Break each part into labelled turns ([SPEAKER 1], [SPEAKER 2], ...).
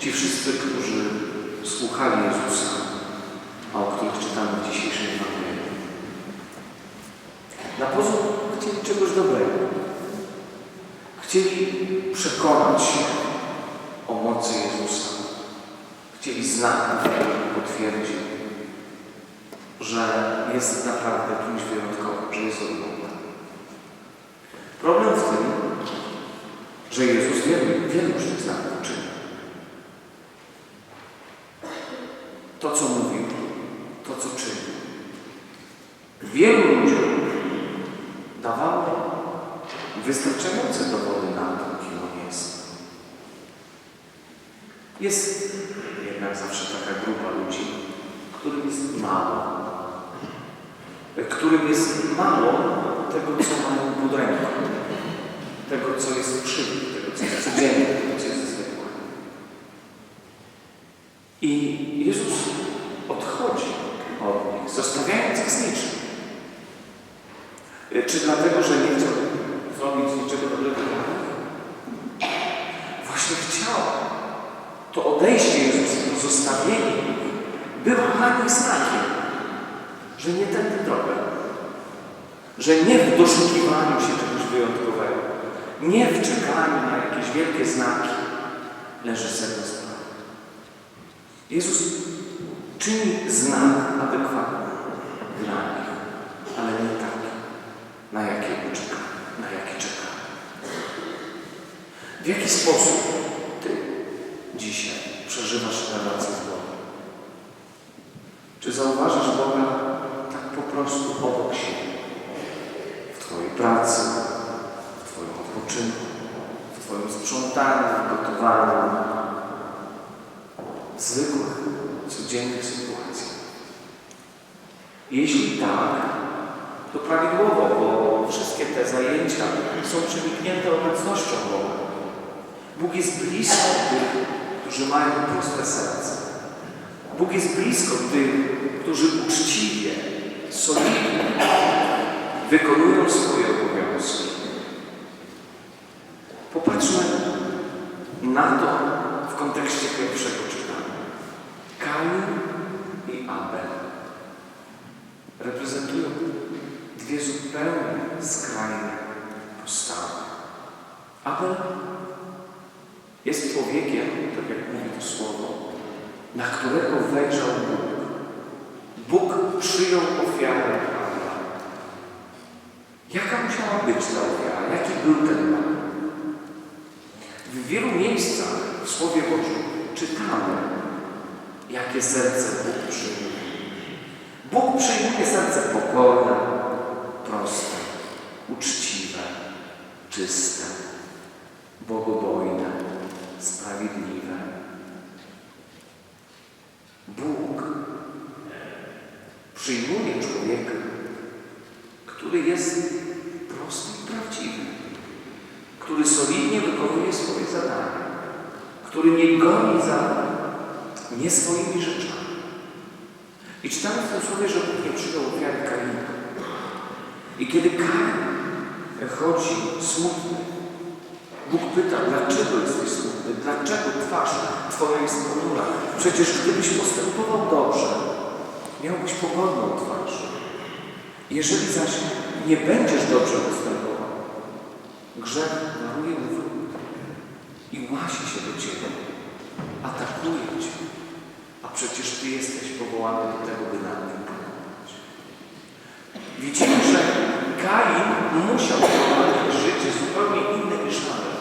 [SPEAKER 1] Ci wszyscy, którzy słuchali Jezusa, a o których czytamy w dzisiejszej Ewangelii, na pozór chcieli czegoś dobrego. Chcieli przekonać się o mocy Jezusa. Chcieli znak, który potwierdził, że jest naprawdę kimś wyjątkowym, że jest od Boga. Problem w tym, że Jezus wielu, wielu już tych znaków czynił. To, co mówił, to, co czynił. Wielu ludziom dawało wystarczające dowody na to, kim on jest. Jest jednak zawsze taka grupa ludzi, którym jest mało. Którym jest mało tego, co mają pod ręką. Tego, co jest przy nich, tego, co jest codzienne, tego, co jest zwykłe. I Jezus odchodzi od nich, zostawiając ich z niczym. Czy dlatego, że nie chciał zrobić niczego dobrego? Właśnie chciał. To odejście Jezusa, to zostawienie było dla nich znakiem, że nie tędy droga. Że nie w doszukiwaniu się czegoś wyjątkowego, nie w czekaniu na jakieś wielkie znaki leży sedno sprawy. Jezus czyni znak adekwatny dla nich, ale nie taki, na jakiego czeka, na jaki czeka. W jaki sposób Ty dzisiaj przeżywasz relację z Bogiem? Czy zauważasz Boga tak po prostu obok siebie? W Twojej pracy, w Twoim odpoczynku, w Twoim sprzątaniu, gotowaniu, w zwykłych, codziennych sytuacjach. Jeśli tak, to prawidłowo, bo wszystkie te zajęcia są przeniknięte obecnością Boga. Bóg jest blisko tych, którzy mają proste serce. Bóg jest blisko tych, którzy uczciwie, solidnie wykonują swoje obowiązki. Popatrzmy na to w kontekście pierwszego czytania. Kain i Abel reprezentują dwie zupełnie skrajne postawy. Abel jest człowiekiem, tak jak mówi to słowo, na którego wejrzał Bóg. Bóg przyjął ofiarę Abela. Jaka musiała być ta ofiara? Jaki był ten Bóg? W wielu miejscach w Słowie Bożym czytamy, jakie serce Bóg przyjmuje. Bóg przyjmuje serce pokorne, proste, uczciwe, czyste, bogobojne, sprawiedliwe. Bóg przyjmuje człowieka, który jest prosty i prawdziwy, który solidnie wykonuje swoje zadania, który nie goni za nie swoimi rzeczami. I czytamy w tym słowie, że Bóg nie przyjął ofiary Kaina. I kiedy Kain chodzi smutny, Bóg pyta, dlaczego jesteś smutny? Dlaczego twarz Twoja jest ponura? Przecież gdybyś postępował dobrze, miałbyś pogodną twarz. Jeżeli zaś nie będziesz dobrze postępował, grzech waruje wróg i łasi się do Ciebie, atakuje Cię. A przecież Ty jesteś powołany do tego, by nad nim panować. Widzimy, że Kain musiał prowadzić życie zupełnie inne niż Abel.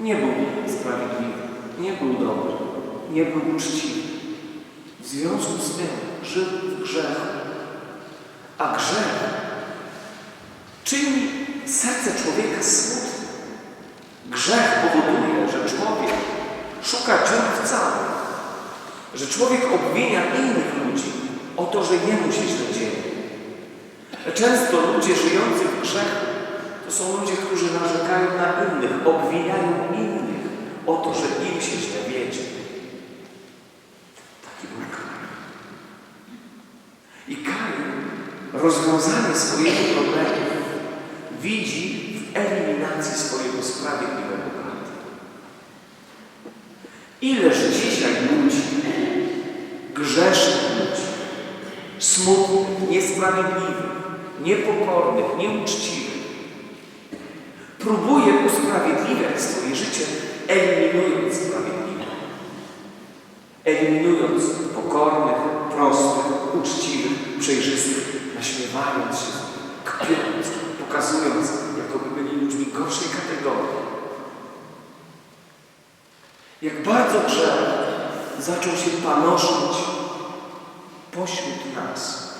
[SPEAKER 1] Nie był sprawiedliwy, nie był dobry, nie był uczciwy. W związku z tym żył w grzechu. A grzech czyni serce człowieka smutnym. Grzech powoduje, że człowiek szuka dziur w całym. Że człowiek obwinia innych ludzi o to, że jemu się źle dzieje. Często ludzie żyjący w grzechu to są ludzie, którzy narzekają na innych, obwiniają innych o to, że im się źle wiedzie. Taki był Kain. I Kain rozwiązanie swojego problemu widzi w eliminacji swojego sprawiedliwego brata. Ileż dzisiaj ludzi, grzesznych ludzi, smutnych, niesprawiedliwych, niepokornych, nieuczciwych, próbuje usprawiedliwiać swoje życie, eliminując sprawiedliwych, eliminując pokornych, prostych, uczciwych, przejrzystych, naśmiewając się, kpiąc, pokazując, jakoby byli ludźmi gorszej kategorii. Jak bardzo grzech zaczął się panoszyć pośród nas,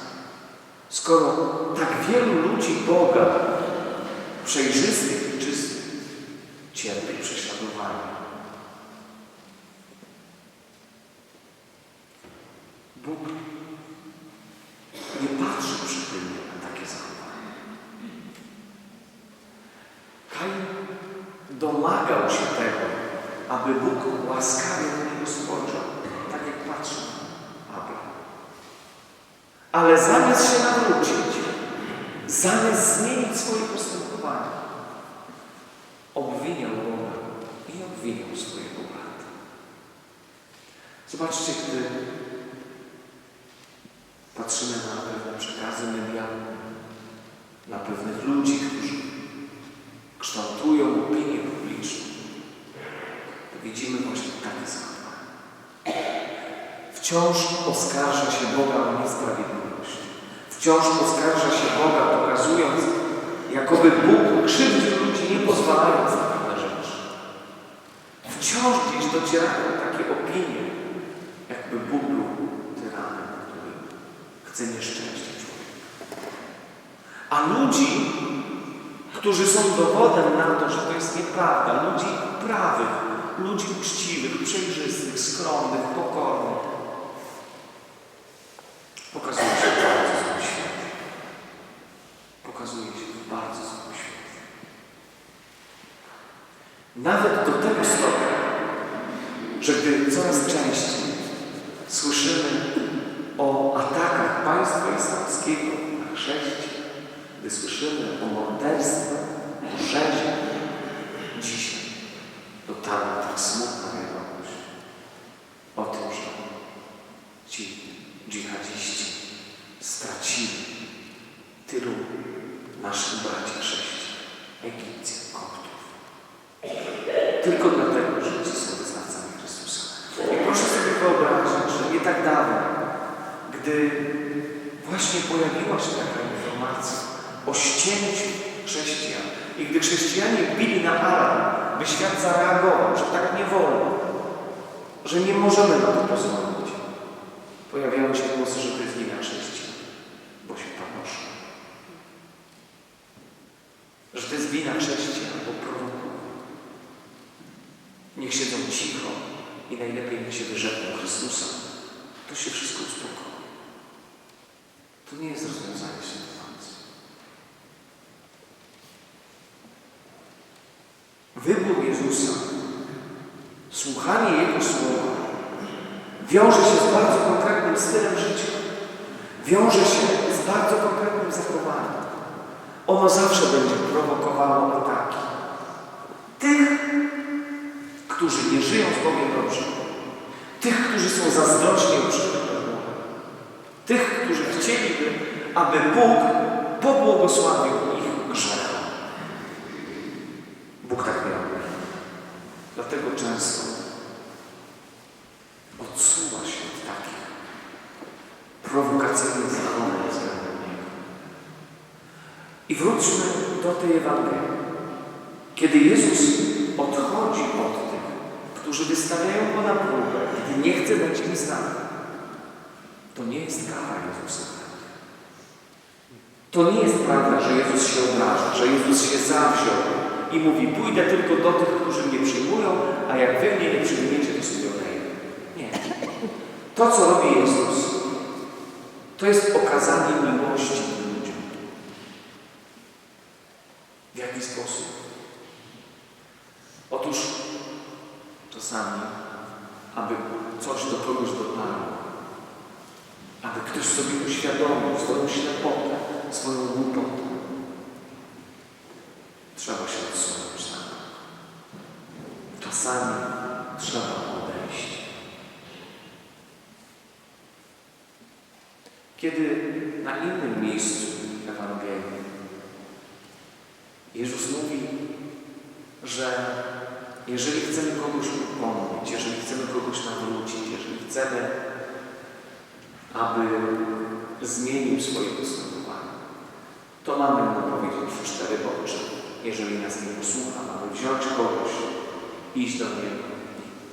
[SPEAKER 1] skoro tak wielu ludzi Boga, przejrzystych i czystych, cierpi prześladowanie. Bóg nie patrzy przychylnie na takie zachowanie. Kain domagał się tego, aby Bóg łaskawie na niego spojrzał, tak jak patrzył Abel. Ale zamiast się nawrócić, zamiast zmienić swoje postępowanie, obwiniał Boga i obwiniał swojego brata. Zobaczcie, gdy patrzymy na pewne przekazy medialne, na pewnych ludzi, którzy kształtują opinię widzimy właśnie takie zachowanie. Wciąż oskarża się Boga o niesprawiedliwość. Wciąż oskarża się Boga, pokazując, jakoby Bóg krzywdził ludzi, nie pozwalając na pewne rzeczy. Wciąż gdzieś docierają takie opinie, jakby Bóg był tyranem, który chce nieszczęścia człowieka. A ludzi, którzy są dowodem na to, że to jest nieprawda, ludzi prawych, ludzi uczciwych, przejrzystych, skromnych, pokornych, pokazuje się w bardzo złym świecie. Pokazuje się w bardzo złym świecie. Nawet do tego stopnia, że gdy coraz częściej słyszymy o atakach państwa islamskiego na chrześcijan, gdy słyszymy o morderstwach, o rzezie, dzisiaj dotarła tak smutna wiadomość o tym, że ci dżihadziści stracili tylu naszych braci chrześcijan, Egipcjan, Koptów. Tylko dlatego, że ci są wyznawcami Chrystusa. I proszę sobie wyobrazić, gdy właśnie pojawiła się taka informacja o ścięciu chrześcijan i gdy chrześcijanie bili na alarm, by świat zareagował, że tak nie wolno, że nie możemy na to pozwolić, pojawiały się głosy, że to jest wina chrześcijan, bo się panoszą. Że to jest wina chrześcijan, bo prowokują. Niech siedzą cicho i najlepiej niech się wyrzekną Chrystusa. To się wszystko uspokoi. To nie jest rozwiązanie sytuacji. Wybór Jezusa, słuchanie Jego słowa wiąże się z bardzo konkretnym stylem życia. Wiąże się z bardzo konkretnym zachowaniem. Ono zawsze będzie prowokowało ataki. Tych, którzy nie żyją z Bogiem dobrze. Tych, którzy są zazdrośni Boga. Tych, którzy chcieliby, aby Bóg pobłogosławił ich grzech. Bóg tak miał. Dlatego często odsuwa się od takich prowokacyjnych zachowań względem Niego. I wróćmy do tej Ewangelii. Kiedy Jezus odchodzi od którzy wystawiają Go na próbę, gdy nie chce dać im znaku, to nie jest kara Jezusa. To nie jest prawda, że Jezus się obraża, że Jezus się zawziął i mówi, pójdę tylko do tych, którzy mnie przyjmują, a jak wy mnie nie przyjmiecie, to sobie odejdę. Nie. To, co robi Jezus, to jest okazanie miłości ludziom. W jaki sposób? Otóż Czasami, aby coś do kogoś dotarło, aby ktoś sobie uświadomił swoją ślepotę, swoją głupotę, trzeba się odsunąć na Czasami trzeba odejść. Kiedy na innym miejscu Ewangelii Jezus mówi, że jeżeli chcemy kogoś upomnieć, jeżeli chcemy kogoś nawrócić, jeżeli chcemy, aby zmienił swoje postępowanie, to mamy mu powiedzieć w cztery oczy. Jeżeli nas nie posłucha, mamy wziąć kogoś, iść do niego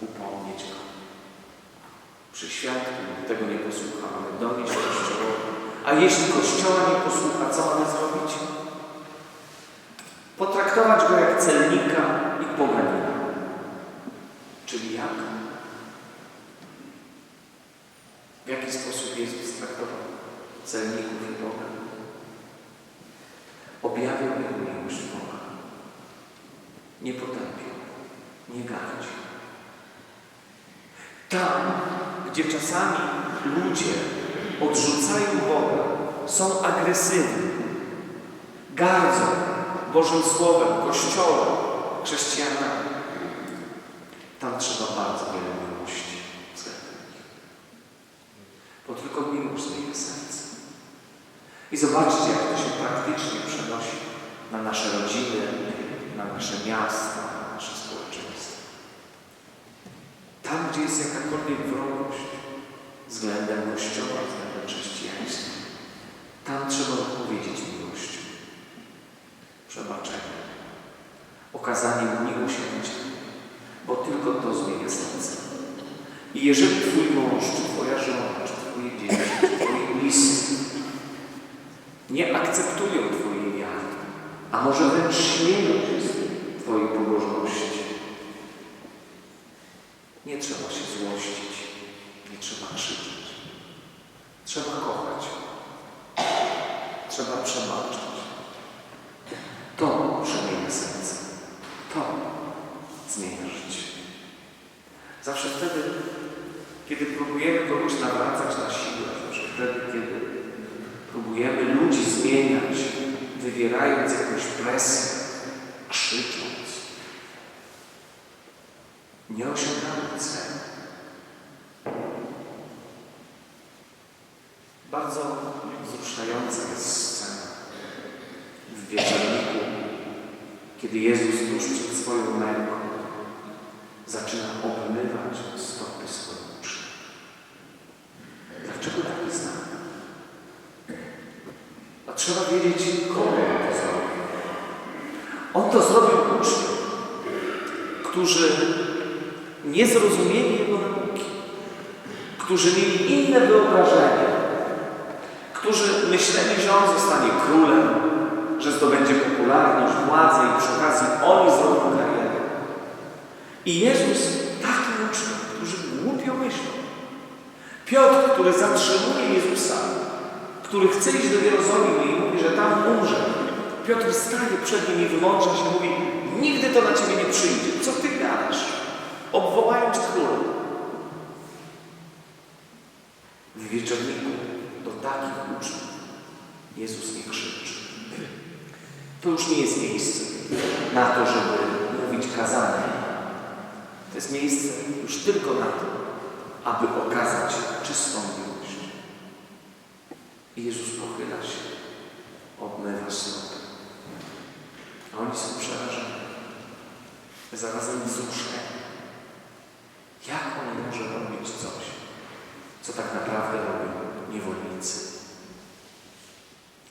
[SPEAKER 1] upomnieć go. Przy świadku tego nie posłucha, mamy donieść Kościołowi. A jeśli Kościoła nie posłucha, co mamy zrobić? Potraktować go jak celnika i poganina. Czyli jak? W jaki sposób Jezus traktował celników i Boga? Objawiał im miłość Boga. Nie potępiał, nie gardził. Tam, gdzie czasami ludzie odrzucają Boga, są agresywni, gardzą Bożym Słowem, Kościołem, chrześcijanami, tam trzeba bardzo wiele miłości względem nich. Bo tylko miłość zmienia serce. I zobaczcie, jak to się praktycznie przenosi na nasze rodziny, na nasze miasta, na nasze społeczeństwo. Tam, gdzie jest jakakolwiek wrogość względem Kościoła, względem chrześcijaństwa, tam trzeba odpowiedzieć miłością, przebaczeniem, okazaniem miłosierdzia, tylko to zmienia serce. I jeżeli Twój mąż, czy Twoja żona, czy Twoje dzieci, czy Twoi bliscy nie akceptują Twojej wiary, a może wręcz śmieją się z Twojej pobożności, nie trzeba się złościć, nie trzeba krzyczeć. Trzeba kochać. Trzeba przebaczać. To przemienia serce. To zmienia życie. Zawsze wtedy, kiedy próbujemy kogoś nawracać na siłę, zawsze wtedy, kiedy próbujemy ludzi zmieniać, wywierając jakąś presję, krzycząc, nie osiągamy celu. Bardzo wzruszająca jest scena w wieczorniku, kiedy Jezus tuż przed swoją męką zaczyna obmywać stopy swoich uczniów. Dlaczego taki znak? A trzeba wiedzieć, komu on to zrobił. On to zrobił uczniom, którzy nie zrozumieli Jego nauki, którzy mieli inne wyobrażenia, którzy myśleli, że On zostanie królem, że zdobędzie popularność, władzę i przy okazji oni zrobią karierę. I Jezus takim uczniom, którzy głupio myślą. Piotr, który zatrzymuje Jezusa, który chce iść do Jerozolimy i mówi, że tam umrze. Piotr staje przed nim i wymądrza się, mówi, nigdy to na Ciebie nie przyjdzie. Co Ty? Obwołając króla. W wieczorniku do takich uczniów Jezus nie krzyczy. To już nie jest miejsce na to, żeby mówić kazanie. To jest miejsce już tylko na to, aby okazać czystą miłość. I Jezus pochyla się, obmywa stopy. A oni są przerażeni, zarazem wzruszeni. Może robić coś, co tak naprawdę robią niewolnicy?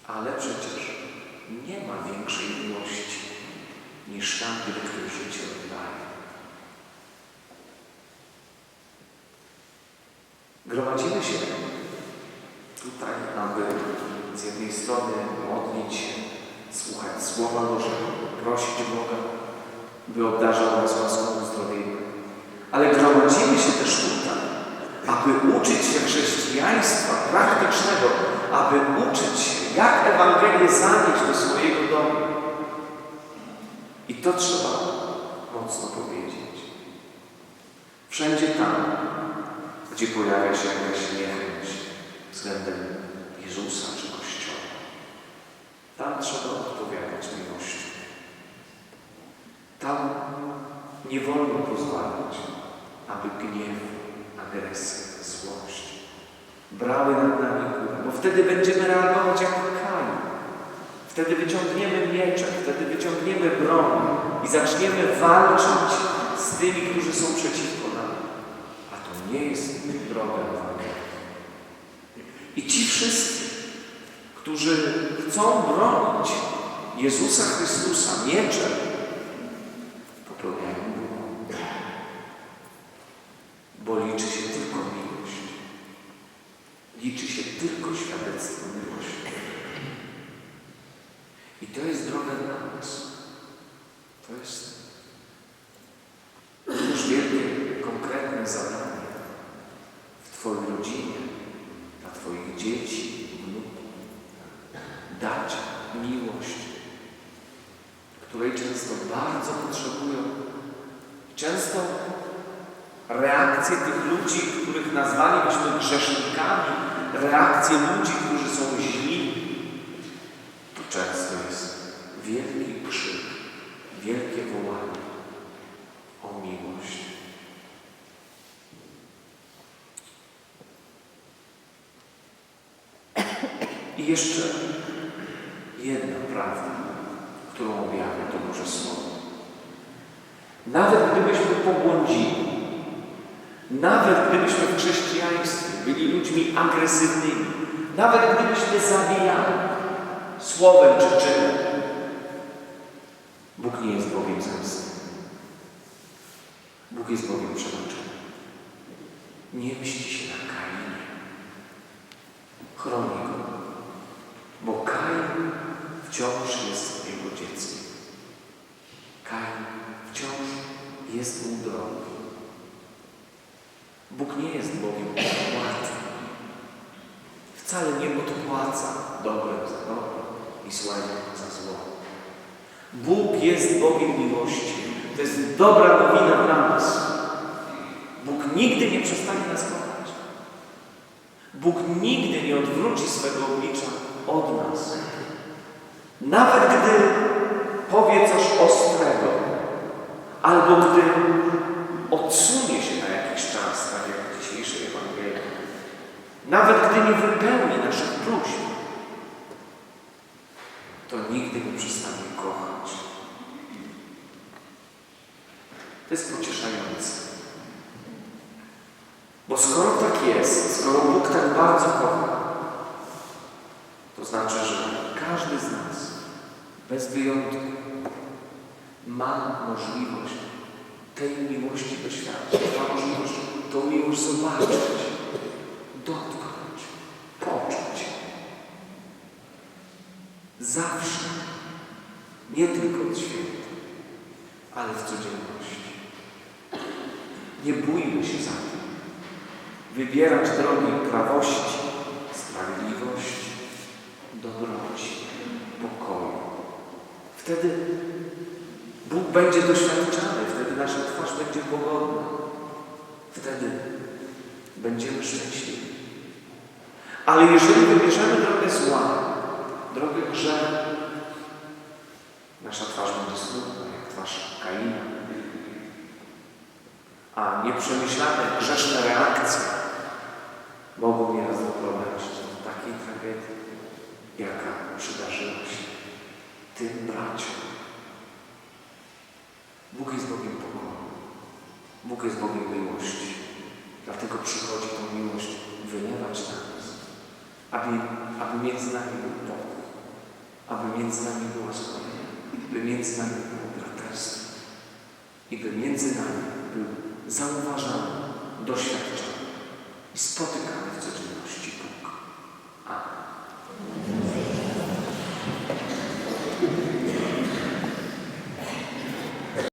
[SPEAKER 1] Ale przecież nie ma większej miłości niż tam, gdy ktoś życie oddaje. Gromadzimy się tutaj, aby z jednej strony modlić się, słuchać Słowa Bożego, prosić Boga, by obdarzał nas łaską uzdrowienia. Ale gromadzimy się też tutaj, aby uczyć się chrześcijaństwa praktycznego, aby uczyć się, jak Ewangelię zanieść do swojego domu. I to trzeba mocno powiedzieć. Wszędzie tam, gdzie pojawia się jakaś niechęć względem Jezusa czy Kościoła, tam trzeba odpowiadać miłością. Tam nie wolno pozwalać, aby gniew, agresja, złość brały nad nami górę, bo wtedy będziemy reagować jak Kain. Wtedy wyciągniemy miecze, wtedy wyciągniemy broń i zaczniemy walczyć z tymi, którzy są przeciwko nam. A to nie jest droga Ewangelii. I ci wszyscy, którzy chcą bronić Jezusa Chrystusa mieczem, popełniają błąd. Bo liczy się tylko miłość. Liczy się tylko świadectwo miłości. I to jest droga dla nas. To jest już wielkie, konkretne zadanie w Twojej rodzinie, dla Twoich dzieci, wnuków. Dać miłość, której często bardzo potrzebują. Często reakcje tych ludzi, których nazwalibyśmy grzesznikami, reakcje ludzi, którzy są źli, to często jest wielki krzyk, wielkie wołanie o miłość. Jeszcze jedna prawda, którą objawia to Boże Słowo. Nawet gdybyśmy pobłądzili, nawet gdybyśmy w chrześcijaństwie byli ludźmi agresywnymi, nawet gdybyśmy zabijali słowem czy czynem, Bóg nie jest Bogiem zemsty. Bóg jest Bogiem przebaczenia. Nie mści się na Kainie. Chroni go, wciąż jest jego dzieckiem. Kain wciąż jest mu drogi. Bóg nie jest Bogiem odpłaty. Wcale nie odpłaca dobrem za dobro i złem za zło. Bóg jest Bogiem miłości. To jest dobra nowina dla nas. Bóg nigdy nie przestanie nas kochać. Bóg nigdy nie odwróci swego oblicza od nas. Nawet gdy powie coś ostrego, albo gdy odsunie się na jakiś czas, tak jak w dzisiejszej Ewangelii, nawet gdy nie wypełni naszych próśb, to nigdy nie przestanie kochać. To jest pocieszające. Bo skoro tak jest, skoro Bóg tak bardzo kocha, to znaczy, że każdy z nas, bez wyjątku, ma możliwość tej miłości doświadczyć, ma możliwość tą miłość zobaczyć, dotknąć, poczuć. Zawsze. Nie tylko od święta, ale w codzienności. Nie bójmy się za tym. Wybierać drogi prawości, Wtedy Bóg będzie doświadczany, wtedy nasza twarz będzie pogodna. Wtedy będziemy szczęśliwi. Ale jeżeli wybierzemy drogę zła, drogę grzechu, nasza twarz będzie smutna, jak twarz Kaina. A nieprzemyślane, grzeszne reakcje mogą nieraz doprowadzić do takiej tragedii, jaka tym braciom. Bóg jest Bogiem pokoju. Bóg jest Bogiem miłości. Dlatego przychodzi tą miłość wylewać na nas, aby, aby między nami był pokój, aby między nami była zgoda, by między nami było braterstwo i by między nami był zauważany, doświadczany i spotykany w codzienności